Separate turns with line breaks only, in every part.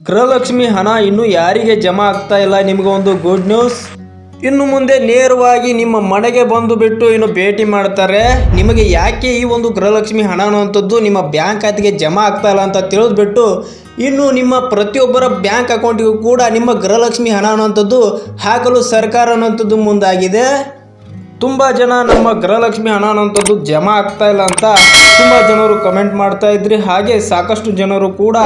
ಗೃಹಲಕ್ಷ್ಮಿ ಹಣ ಇನ್ನು ಯಾರಿಗೆ ಜಮಾ ಆಗ್ತಾ ಇಲ್ಲ ನಿಮಗೆ ಒಂದು ಗುಡ್ ನ್ಯೂಸ್ ಇನ್ನು ಮುಂದೆ ನೇರವಾಗಿ ನಿಮ್ಮ ಮನೆಗೆ ಬಂದು ಬಿಟ್ಟು ಇನ್ನು ಭೇಟಿ ಮಾಡ್ತಾರೆ. ನಿಮಗೆ ಯಾಕೆ ಈ ಒಂದು ಗೃಹಲಕ್ಷ್ಮಿ ಹಣ ಅನ್ನುವಂಥದ್ದು ನಿಮ್ಮ ಬ್ಯಾಂಕ್ ಖಾತೆಗೆ ಜಮಾ ಆಗ್ತಾ ಇಲ್ಲ ಅಂತ ತಿಳಿದ್ಬಿಟ್ಟು ಇನ್ನು ನಿಮ್ಮ ಪ್ರತಿಯೊಬ್ಬರ ಬ್ಯಾಂಕ್ ಅಕೌಂಟಿಗೂ ಕೂಡ ನಿಮ್ಮ ಗೃಹಲಕ್ಷ್ಮಿ ಹಣ ಅನ್ನುವಂಥದ್ದು ಹಾಕಲು ಸರ್ಕಾರ ಅನ್ನುವಂಥದ್ದು ಮುಂದಾಗಿದೆ. ತುಂಬ ಜನ ನಮ್ಮ ಗೃಹಲಕ್ಷ್ಮಿ ಹಣ ಅನ್ನೋಂಥದ್ದು ಜಮಾ ಆಗ್ತಾ ಇಲ್ಲ ಅಂತ ತುಂಬ ಜನರು ಕಮೆಂಟ್ ಮಾಡ್ತಾ ಇದ್ರಿ. ಹಾಗೆ ಸಾಕಷ್ಟು ಜನರು ಕೂಡ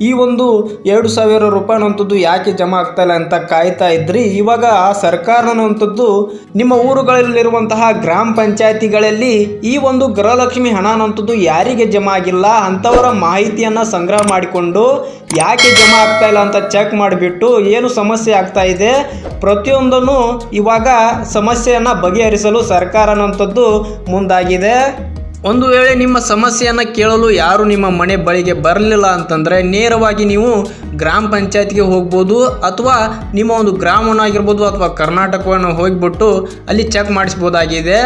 ಈ ಒಂದು ಎರಡು ಸಾವಿರ ರೂಪಾಯಿ ಅನ್ನೋಂಥದ್ದು ಯಾಕೆ ಜಮಾ ಆಗ್ತಾ ಇಲ್ಲ ಅಂತ ಕಾಯ್ತಾ ಇದ್ರಿ. ಇವಾಗ ಆ ಸರ್ಕಾರ ಅನ್ನೋಂಥದ್ದು ನಿಮ್ಮ ಊರುಗಳಲ್ಲಿರುವಂತಹ ಗ್ರಾಮ ಪಂಚಾಯತಿಗಳಲ್ಲಿ ಈ ಒಂದು ಗೃಹಲಕ್ಷ್ಮಿ ಹಣ ಅನ್ನೋಂಥದ್ದು ಯಾರಿಗೆ ಜಮಾ ಆಗಿಲ್ಲ ಅಂಥವರ ಮಾಹಿತಿಯನ್ನು ಸಂಗ್ರಹ ಮಾಡಿಕೊಂಡು ಯಾಕೆ ಜಮಾ ಆಗ್ತಾ ಇಲ್ಲ ಅಂತ ಚೆಕ್ ಮಾಡಿಬಿಟ್ಟು ಏನು ಸಮಸ್ಯೆ ಆಗ್ತಾ ಇದೆ? ಪ್ರತಿಯೊಂದನ್ನು ಇವಾಗ ಸಮಸ್ಯೆಯನ್ನು ಬಗೆಹರಿಸಲು ಸರ್ಕಾರ ಅನ್ನೋಂಥದ್ದು ಮುಂದಾಗಿದೆ. ಒಂದು ವೇಳೆ ನಿಮ್ಮ ಸಮಸ್ಯೆಯನ್ನು ಕೇಳಲು ಯಾರು ನಿಮ್ಮ ಮನೆ ಬಳಿಗೆ ಬರಲಿಲ್ಲ ಅಂತಂದರೆ ನೇರವಾಗಿ ನೀವು ಗ್ರಾಮ ಪಂಚಾಯತ್ಗೆ ಹೋಗ್ಬೋದು ಅಥವಾ ನಿಮ್ಮ ಒಂದು ಗ್ರಾಮವನ್ನಾಗಿರ್ಬೋದು ಅಥವಾ ಕರ್ನಾಟಕವನ್ನು ಹೋಗಿಬಿಟ್ಟು ಅಲ್ಲಿ ಚೆಕ್ ಮಾಡಿಸ್ಬೋದಾಗಿದೆ.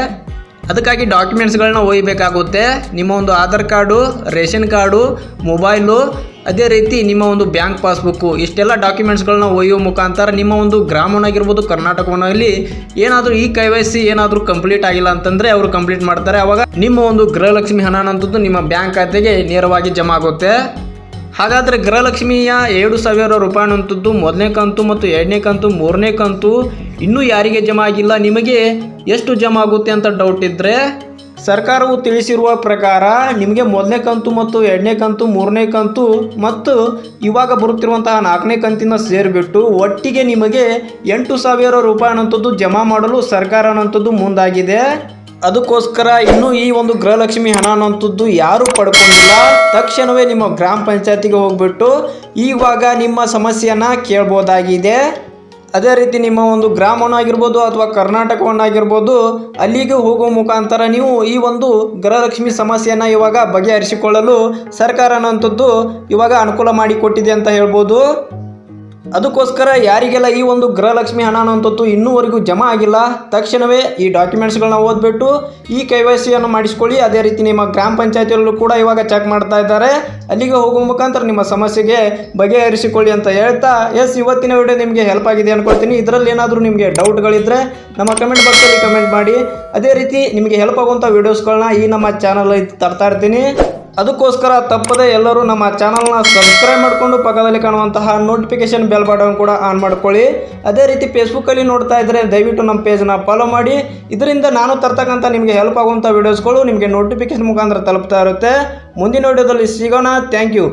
ಅದಕ್ಕಾಗಿ ಡಾಕ್ಯುಮೆಂಟ್ಸ್ಗಳನ್ನ ಒಯ್ಯಬೇಕಾಗುತ್ತೆ ನಿಮ್ಮ ಒಂದು Aadhaar card, ration card mobile ಅದೇ ರೀತಿ ನಿಮ್ಮ ಒಂದು ಬ್ಯಾಂಕ್ ಪಾಸ್ಬುಕ್ಕು, ಇಷ್ಟೆಲ್ಲ ಡಾಕ್ಯುಮೆಂಟ್ಸ್ಗಳನ್ನ ಒಯ್ಯುವ ಮುಖಾಂತರ ನಿಮ್ಮ ಒಂದು ಗ್ರಾಮವನ್ನಾಗಿರ್ಬೋದು ಕರ್ನಾಟಕವನ್ನಲ್ಲಿ ಏನಾದರೂ ಈ ಕೆ ವೈ ಸಿ ಏನಾದರೂ ಕಂಪ್ಲೀಟ್ ಆಗಿಲ್ಲ ಅಂತಂದರೆ ಅವರು ಕಂಪ್ಲೀಟ್ ಮಾಡ್ತಾರೆ. ಅವಾಗ ನಿಮ್ಮ ಒಂದು ಗೃಹಲಕ್ಷ್ಮಿ ಹಣ ಅಂತದ್ದು ನಿಮ್ಮ ಬ್ಯಾಂಕ್ ಖಾತೆಗೆ ನೇರವಾಗಿ ಜಮಾ ಆಗುತ್ತೆ. ಹಾಗಾದರೆ ಗೃಹಲಕ್ಷ್ಮಿಯ ಎರಡು ಸಾವಿರ ರೂಪಾಯಿ ಅಂತದ್ದು ಮೊದಲನೇ ಕಂತು ಮತ್ತು ಎರಡನೇ ಕಂತು, ಮೂರನೇ ಕಂತು ಇನ್ನೂ ಯಾರಿಗೆ ಜಮಾ ಆಗಿಲ್ಲ? ನಿಮಗೆ ಎಷ್ಟು ಜಮಾ ಆಗುತ್ತೆ ಅಂತ ಡೌಟ್ ಇದ್ದರೆ ಸರ್ಕಾರವು ತಿಳಿಸಿರುವ ಪ್ರಕಾರ ನಿಮಗೆ ಮೊದಲನೇ ಕಂತು ಮತ್ತು ಎರಡನೇ ಕಂತು, ಮೂರನೇ ಕಂತು ಮತ್ತು ಇವಾಗ ಬರುತ್ತಿರುವಂತಹ ನಾಲ್ಕನೇ ಕಂತಿನ ಸೇರಿಬಿಟ್ಟು ಒಟ್ಟಿಗೆ ನಿಮಗೆ ಎಂಟು ಸಾವಿರ ರೂಪಾಯಿ ಅನ್ನೋಂಥದ್ದು ಜಮಾ ಮಾಡಲು ಸರ್ಕಾರ ಅನ್ನೋಂಥದ್ದು ಮುಂದಾಗಿದೆ. ಅದಕ್ಕೋಸ್ಕರ ಇನ್ನೂ ಈ ಒಂದು ಗೃಹಲಕ್ಷ್ಮಿ ಹಣ ಅನ್ನೋಂಥದ್ದು ಯಾರೂ ಪಡ್ಕೊಂಡಿಲ್ಲ. ತಕ್ಷಣವೇ ನಿಮ್ಮ ಗ್ರಾಮ ಪಂಚಾಯತಿಗೆ ಹೋಗ್ಬಿಟ್ಟು ಇವಾಗ ನಿಮ್ಮ ಸಮಸ್ಯೆಯನ್ನು ಕೇಳ್ಬೋದಾಗಿದೆ. ಅದೇ ರೀತಿ ನಿಮ್ಮ ಒಂದು ಗ್ರಾಮವನ್ನಾಗಿರ್ಬೋದು ಅಥವಾ ಕರ್ನಾಟಕವನ್ನಾಗಿರ್ಬೋದು ಅಲ್ಲಿಗೆ ಹೋಗುವ ಮುಖಾಂತರ ನೀವು ಈ ಒಂದು ಗೃಹಲಕ್ಷ್ಮಿ ಸಮಸ್ಯೆಯನ್ನು ಇವಾಗ ಬಗೆಹರಿಸಿಕೊಳ್ಳಲು ಸರ್ಕಾರ ಅನ್ನೋಂಥದ್ದು ಇವಾಗ ಅನುಕೂಲ ಮಾಡಿಕೊಟ್ಟಿದೆ ಅಂತ ಹೇಳ್ಬೋದು. ಅದಕ್ಕೋಸ್ಕರ ಯಾರಿಗೆಲ್ಲ ಈ ಒಂದು ಗೃಹಲಕ್ಷ್ಮಿ ಹಣ ಅನ್ನೋಂಥದ್ದು ಇನ್ನೂವರೆಗೂ ಜಮಾ ಆಗಿಲ್ಲ, ತಕ್ಷಣವೇ ಈ ಡಾಕ್ಯುಮೆಂಟ್ಸ್ಗಳನ್ನ ಓದ್ಬಿಟ್ಟು ಈ ಕೆ ವೈ ಸಿಯನ್ನು ಮಾಡಿಸ್ಕೊಳ್ಳಿ. ಅದೇ ರೀತಿ ನಿಮ್ಮ ಗ್ರಾಮ ಪಂಚಾಯತಿಯಲ್ಲೂ ಕೂಡ ಇವಾಗ ಚೆಕ್ ಮಾಡ್ತಾ ಇದ್ದಾರೆ. ಅಲ್ಲಿಗೆ ಹೋಗುವ ಮುಖಾಂತರ ನಿಮ್ಮ ಸಮಸ್ಯೆಗೆ ಬಗೆಹರಿಸಿಕೊಳ್ಳಿ ಅಂತ ಹೇಳ್ತಾ, ಎಸ್, ಇವತ್ತಿನ ವಿಡಿಯೋ ನಿಮಗೆ ಹೆಲ್ಪ್ ಆಗಿದೆ ಅನ್ಕೊಳ್ತೀನಿ. ಇದರಲ್ಲಿ ಏನಾದರೂ ನಿಮಗೆ ಡೌಟ್ಗಳಿದ್ದರೆ ನಮ್ಮ ಕಮೆಂಟ್ ಬಾಕ್ಸಲ್ಲಿ ಕಮೆಂಟ್ ಮಾಡಿ. ಅದೇ ರೀತಿ ನಿಮಗೆ ಹೆಲ್ಪ್ ಆಗುವಂಥ ವೀಡಿಯೋಸ್ಗಳನ್ನ ಈ ನಮ್ಮ ಚಾನಲ್ ತರ್ತಾ ಇರ್ತೀನಿ. ಅದಕ್ಕೋಸ್ಕರ ತಪ್ಪದೆ ಎಲ್ಲರೂ ನಮ್ಮ ಚಾನಲ್ನ ಸಬ್ಸ್ಕ್ರೈಬ್ ಮಾಡಿಕೊಂಡು ಪಕ್ಕದಲ್ಲಿ ಕಾಣುವಂತಹ ನೋಟಿಫಿಕೇಶನ್ ಬೆಲ್ ಬಟನ್ ಕೂಡ ಆನ್ ಮಾಡ್ಕೊಳ್ಳಿ. ಅದೇ ರೀತಿ ಫೇಸ್ಬುಕ್ಕಲ್ಲಿ ನೋಡ್ತಾ ಇದ್ದರೆ ದಯವಿಟ್ಟು ನಮ್ಮ ಪೇಜ್ನ ಫಾಲೋ ಮಾಡಿ. ಇದರಿಂದ ನಾನು ತರ್ತಕ್ಕಂಥ ನಿಮಗೆ ಹೆಲ್ಪ್ ಆಗುವಂಥ ವೀಡಿಯೋಸ್ಗಳು ನಿಮಗೆ ನೋಟಿಫಿಕೇಶನ್ ಮುಖಾಂತರ ತಲುಪ್ತಾ ಇರುತ್ತೆ. ಮುಂದಿನ ವಿಡಿಯೋದಲ್ಲಿ ಸಿಗೋಣ. Thank you